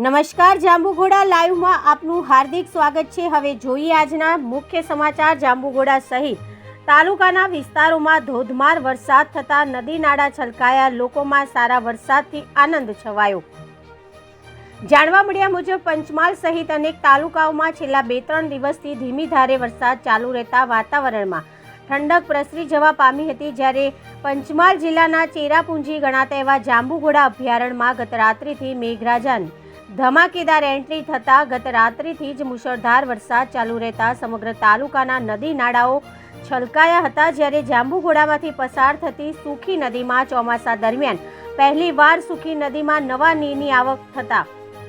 નમસ્કાર, જાંબુઘોડા લાઈવમાં આપનું હાર્દિક સ્વાગત છે. હવે જોઈએ આજના મુખ્ય સમાચાર જાંબુઘોડા સહિત. તાલુકાના વિસ્તારોમાં ધોધમાર વરસાદ થતાં નદી નાળા છલકાયા, લોકોમાં સારા વરસાદથી આનંદ છવાયો. જાણવા મળ્યા મુજબ, પંચમહાલ સહિત અનેક તાલુકાઓમાં છેલ્લા બે ત્રણ દિવસથી ધીમી ધારે વરસાદ ચાલુ રહેતા વાતાવરણમાં. ઠંડક પ્રસરી જવા પામી હતી જ્યારે પંચમહાલ જિલ્લાના ચેરાપુંજી ગણાતા એવા જાંબુઘોડા અભયારણ્યમાં ગત રાત્રિથી મેઘરાજાની ધમાકેદાર એન્ટ્રી થતાં ગત રાત્રિથી જ મુશળધાર વરસાદ ચાલુ રહેતા સમગ્ર તાલુકાના નદી નાળાઓ છલકાયા હતા જ્યારે જાંબુઘોડામાંથી પસાર થતી સુખી નદીમાં ચોમાસા દરમિયાન પહેલીવાર સુખી નદીમાં નવા નીરની આવક થતાં.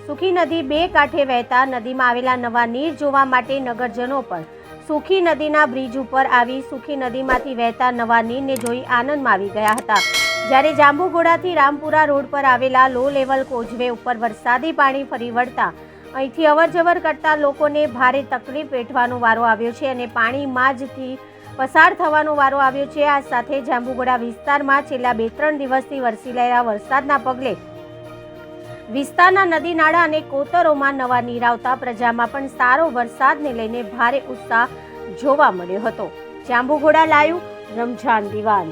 સુખી નદી બે કાંઠે વહેતા નદીમાં આવેલા નવા નીર જોવા માટે નગરજનો પણ સુખી નદીના બ્રિજ ઉપર આવી સુખી નદીમાંથી વહેતા નવા નીરને જોઈ આનંદમાં આવી ગયા હતા. જ્યારે જાંબુઘોડાથી રામપુરા રોડ પર આવેલા લો લેવલ કોઝવે ઉપર વરસાદી પાણી ફરી વળતા, અહીંથી અવરજવર કરતા લોકોને ભારે તકલીફ વેઠવાનો વારો આવ્યો છે અને પાણીમાં જથી પસાર થવાનો વારો આવ્યો છે. આ સાથે જાંબુઘોડા વિસ્તારમાં છેલ્લા બે ત્રણ દિવસથી વરસી રહેલા વરસાદના પગલે વિસ્તારના નદી નાળા અને કોતરોમાં નવા નીર આવતા પ્રજામાં પણ સારો વરસાદને લઈને ભારે ઉત્સાહ જોવા મળ્યો હતો. જાંબુઘોડા લાયું રમઝાન દિવાન.